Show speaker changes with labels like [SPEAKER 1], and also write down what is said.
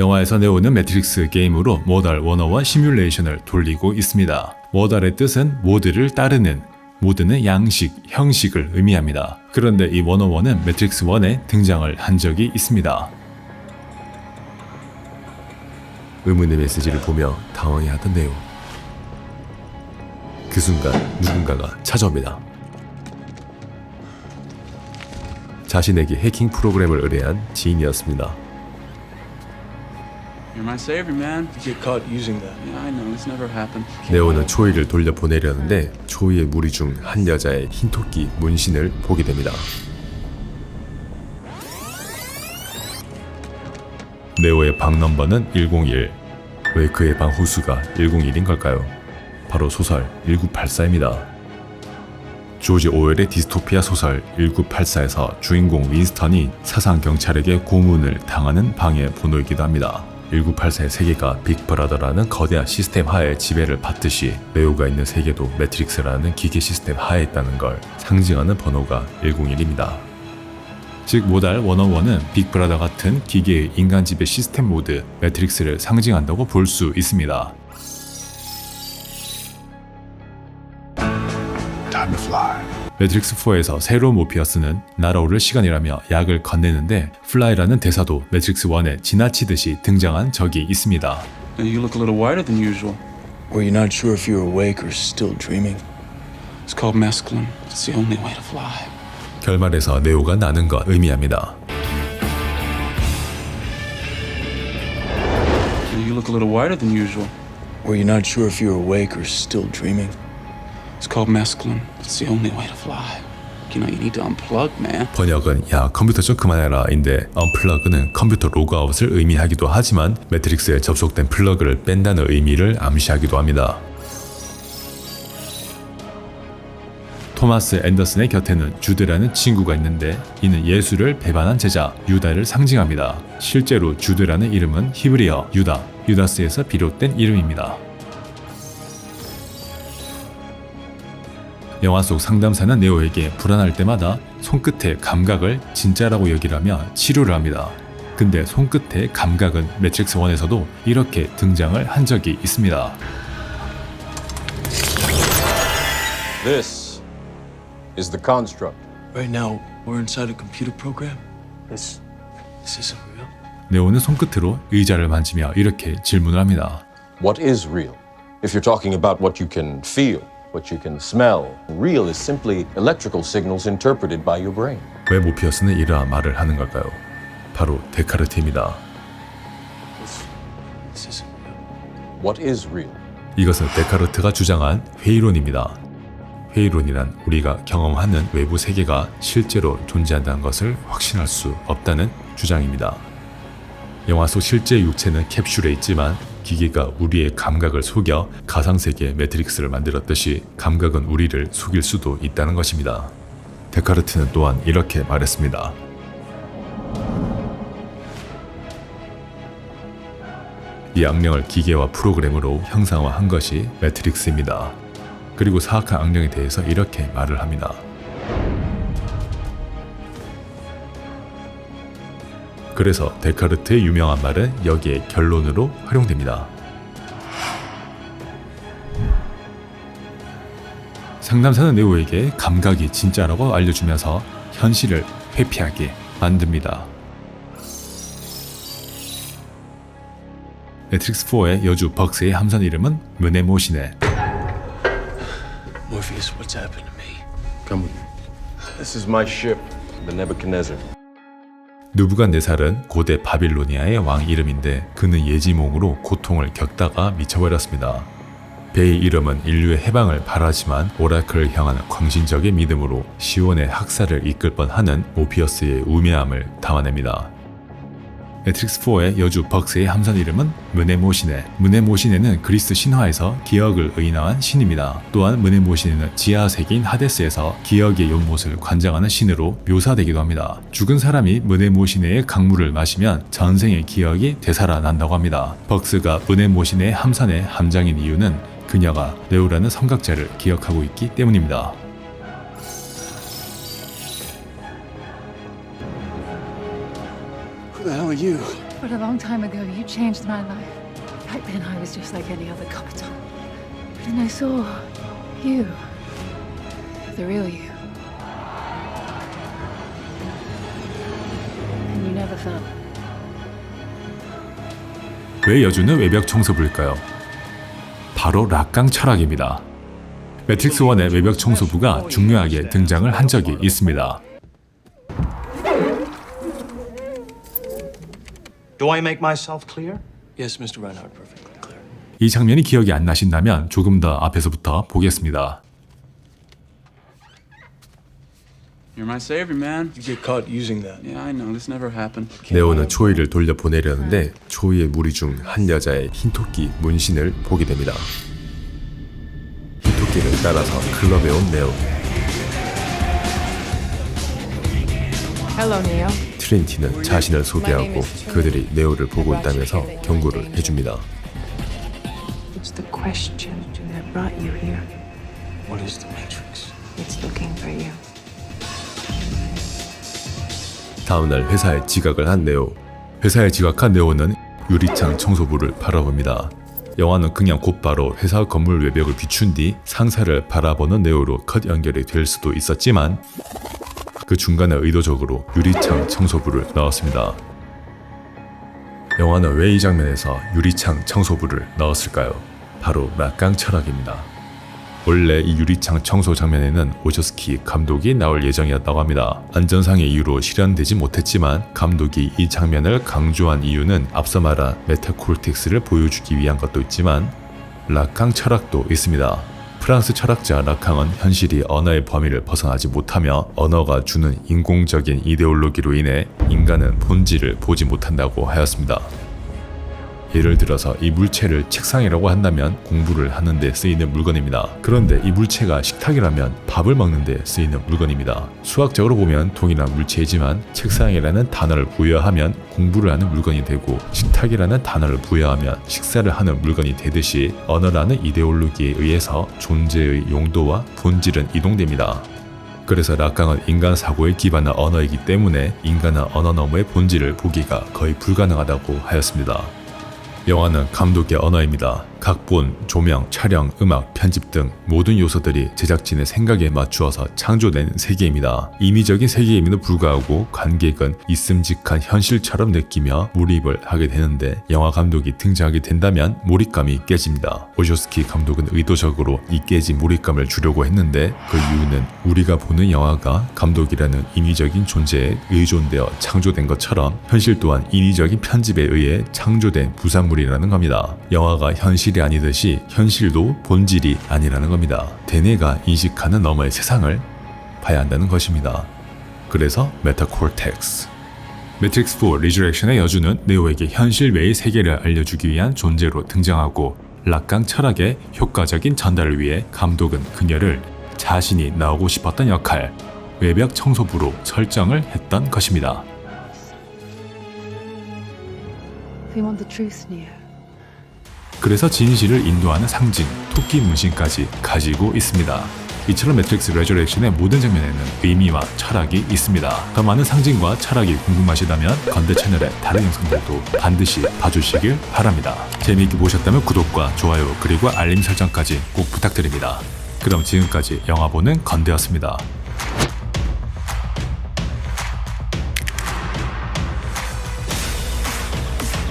[SPEAKER 1] 영화에서 네오는 매트릭스 게임으로 모달 101 시뮬레이션을 돌리고 있습니다. 모달의 뜻은 모드를 따르는, 모드는 양식, 형식을 의미합니다. 그런데 이 101은 매트릭스 1에 등장을 한 적이 있습니다.
[SPEAKER 2] 의문의 메시지를 보며 당황해하던 네오. 그 순간 누군가가 찾아옵니다. 자신에게 해킹 프로그램을 의뢰한 지인이었습니다. 네오는 초이를 돌려 보내려는데 초이의 무리 중 한 여자의 흰 토끼 문신을 보게 됩니다.
[SPEAKER 1] 네오의 방 넘버는 101.
[SPEAKER 2] 왜 그의 방 호수가 101인 걸까요? 바로 소설 1984입니다.
[SPEAKER 1] 조지 오웰의 디스토피아 소설 1984에서 주인공 윈스턴이 사상 경찰에게 고문을 당하는 방의 번호이기도 합니다. 1984의 세계가 빅브라더라는 거대한 시스템 하에 지배를 받듯이 네오가 있는 세계도 매트릭스라는 기계 시스템 하에 있다는 걸 상징하는 번호가 101입니다. 즉 모달 101은 빅브라더 같은 기계의 인간 지배 시스템 모드 매트릭스를 상징한다고 볼 수 있습니다.
[SPEAKER 3] Time to fly.
[SPEAKER 1] 매트릭스 4에서 새로운 모피어스는 날아오를 시간이라며 약을 건네는데 플라이라는 대사도 매트릭스 1에 지나치듯이 등장한 적이 있습니다.
[SPEAKER 4] Uh, You look a little whiter than usual.
[SPEAKER 3] Were you not sure if you were awake or still dreaming?
[SPEAKER 4] It's called mescaline. It's the only way to fly.
[SPEAKER 1] 결말에서 네오가 나는 것 의미합니다.
[SPEAKER 4] You look a little whiter than usual.
[SPEAKER 3] Were you not sure if you were awake or still dreaming?
[SPEAKER 4] It's called mescaline. It's the only way to fly. You know, you need to unplug, man.
[SPEAKER 1] 번역은 야 컴퓨터 좀 그만해라인데 언플러그는 컴퓨터 로그아웃을 의미하기도 하지만 매트릭스에 접속된 플러그를 뺀다는 의미를 암시하기도 합니다. 토마스 앤더슨의 곁에는 주드라는 친구가 있는데 이는 예수를 배반한 제자 유다를 상징합니다. 실제로 주드라는 이름은 히브리어 유다, 유다스에서 비롯된 이름입니다. 영화 속 상담사는 네오에게 불안할 때마다 손끝의 감각을 진짜라고 여기라며 치료를 합니다. 근데 손끝의 감각은 매트릭스 1에서도 이렇게 등장을 한 적이 있습니다.
[SPEAKER 5] This is the construct.
[SPEAKER 3] Right now, we're inside a computer program. This, this isn't real.
[SPEAKER 1] 네오는 손끝으로 의자를 만지며 이렇게 질문을 합니다.
[SPEAKER 5] What is real? If you're talking about what you can feel, what you can smell, real is simply electrical signals interpreted by your brain.
[SPEAKER 1] 왜 모피어스는 이러한 말을 하는 걸까요? 바로 데카르트입니다.
[SPEAKER 5] What is real?
[SPEAKER 1] 이것은 데카르트가 주장한 회의론입니다. 회의론이란 우리가 경험하는 외부 세계가 실제로 존재한다는 것을 확신할 수 없다는 주장입니다. 영화 속 실제 육체는 캡슐에 있지만 기계가 우리의 감각을 속여 가상세계 매트릭스를 만들었듯이 감각은 우리를 속일 수도 있다는 것입니다. 데카르트는 또한 이렇게 말했습니다. 이 악령을 기계와 프로그램으로 형상화한 것이 매트릭스입니다. 그리고 사악한 악령에 대해서 이렇게 말을 합니다. 그래서 데카르트의 유명한 말은 여기에 결론으로 활용됩니다. 상담사는 네오에게 감각이 진짜라고 알려주면서 현실을 회피하게 만듭니다. 매트릭스 4의 여주 벅스의 함선 이름은 문에모시네.
[SPEAKER 3] Morpheus, what's happened to me?
[SPEAKER 5] Come with me. This is my ship, the Nebuchadnezzar.
[SPEAKER 1] 누부갓네살은 고대 바빌로니아의 왕 이름인데 그는 예지몽으로 고통을 겪다가 미쳐버렸습니다. 배의 이름은 인류의 해방을 바라지만 오라클을 향하는 광신적의 믿음으로 시온의 학살을 이끌 뻔하는 모피어스의 우매함을 담아냅니다. 매트릭스 4의 여주 벅스의 함선 이름은 문에모시네. 문에모시네는 그리스 신화에서 기억을 의인화한 신입니다. 또한 문에모시네는 지하 세계인 하데스에서 기억의 연못을 관장하는 신으로 묘사되기도 합니다. 죽은 사람이 문에모시네의 강물을 마시면 전생의 기억이 되살아난다고 합니다. 벅스가 문에모시네의 함선의 함장인 이유는 그녀가 네오라는 삼각자를 기억하고 있기 때문입니다.
[SPEAKER 3] Are you?
[SPEAKER 6] But a long time ago, you changed my life. Back then, I was just like any other Kapitan. But then I saw you. The real you. And you never felt.
[SPEAKER 1] 왜 여주는 외벽 청소부일까요? 바로 락강 철학입니다. 매트릭스 1의 외벽 청소부가 중요하게 등장을 한 적이 있습니다.
[SPEAKER 7] Do I make myself clear?
[SPEAKER 3] Yes, Mr. Reinhardt, perfectly clear.
[SPEAKER 1] 이 장면이 기억이 안 나신다면 조금 더 앞에서부터 보겠습니다.
[SPEAKER 4] You're my savior, man.
[SPEAKER 3] You get caught using that.
[SPEAKER 4] Yeah, I know. This never happened.
[SPEAKER 2] 네오는 초이를 돌려 보내려는데 초이의 무리 중 한 여자의 흰 토끼 문신을 보게 됩니다. 흰 토끼를 따라서 클럽에 온 네오.
[SPEAKER 6] Hello, Neo.
[SPEAKER 2] 트린티는 자신을 소개하고 그들이 네오를 보고 있다면서 경고를 해줍니다.
[SPEAKER 8] It's the question that brought you here.
[SPEAKER 3] What is the Matrix?
[SPEAKER 8] It's looking for you.
[SPEAKER 2] 다음날 회사에 지각을 한 네오.
[SPEAKER 1] 회사에 지각한 네오는 유리창 청소부를 바라봅니다. 영화는 그냥 곧바로 회사 건물 외벽을 비춘 뒤 상사를 바라보는 네오로 컷 연결이 될 수도 있었지만 그 중간에 의도적으로 유리창 청소부를 넣었습니다. 영화는 왜 이 장면에서 유리창 청소부를 넣었을까요? 바로 락강 철학입니다. 원래 이 유리창 청소 장면에는 오저스키 감독이 나올 예정이었다고 합니다. 안전상의 이유로 실현되지 못했지만 감독이 이 장면을 강조한 이유는 앞서 말한 메타콜텍스를 보여주기 위한 것도 있지만 라캉 철학도 있습니다. 프랑스 철학자 라캉은 현실이 언어의 범위를 벗어나지 못하며 언어가 주는 인공적인 이데올로기로 인해 인간은 본질을 보지 못한다고 하였습니다. 예를 들어서 이 물체를 책상이라고 한다면 공부를 하는데 쓰이는 물건입니다. 그런데 이 물체가 식탁이라면 밥을 먹는데 쓰이는 물건입니다. 수학적으로 보면 동일한 물체이지만 책상이라는 단어를 부여하면 공부를 하는 물건이 되고 식탁이라는 단어를 부여하면 식사를 하는 물건이 되듯이 언어라는 이데올로기에 의해서 존재의 용도와 본질은 이동됩니다. 그래서 락강은 인간 사고에 기반한 언어이기 때문에 인간은 언어 너머의 본질을 보기가 거의 불가능하다고 하였습니다. 영화는 감독의 언어입니다. 각본, 조명, 촬영, 음악, 편집 등 모든 요소들이 제작진의 생각에 맞추어서 창조된 세계입니다. 인위적인 세계임에도 불구하고 관객은 있음직한 현실처럼 느끼며 몰입을 하게 되는데 영화 감독이 등장하게 된다면 몰입감이 깨집니다. 오쇼스키 감독은 의도적으로 이 깨진 몰입감을 주려고 했는데 그 이유는 우리가 보는 영화가 감독이라는 인위적인 존재에 의존되어 창조된 것처럼 현실 또한 인위적인 편집에 의해 창조된 부산물이라는 겁니다. 영화가 현실 이 아니듯이 현실도 본질이 아니라는 겁니다. 대뇌가 인식하는 너머의 세상을 봐야 한다는 것입니다. 그래서 메타콜텍스. 매트릭스 4 리저렉션의 여주는 네오에게 현실 외의 세계를 알려주기 위한 존재로 등장하고 락강 철학의 효과적인 전달을 위해 감독은 그녀를 자신이 나오고 싶었던 역할, 외벽 청소부로 설정을 했던 것입니다.
[SPEAKER 6] They want the truth, Neo.
[SPEAKER 1] 그래서 진실을 인도하는 상징, 토끼 문신까지 가지고 있습니다. 이처럼 매트릭스 레저렉션의 모든 장면에는 의미와 철학이 있습니다. 더 많은 상징과 철학이 궁금하시다면 건대 채널의 다른 영상들도 반드시 봐주시길 바랍니다. 재미있게 보셨다면 구독과 좋아요 그리고 알림 설정까지 꼭 부탁드립니다. 그럼 지금까지 영화 보는 건대였습니다.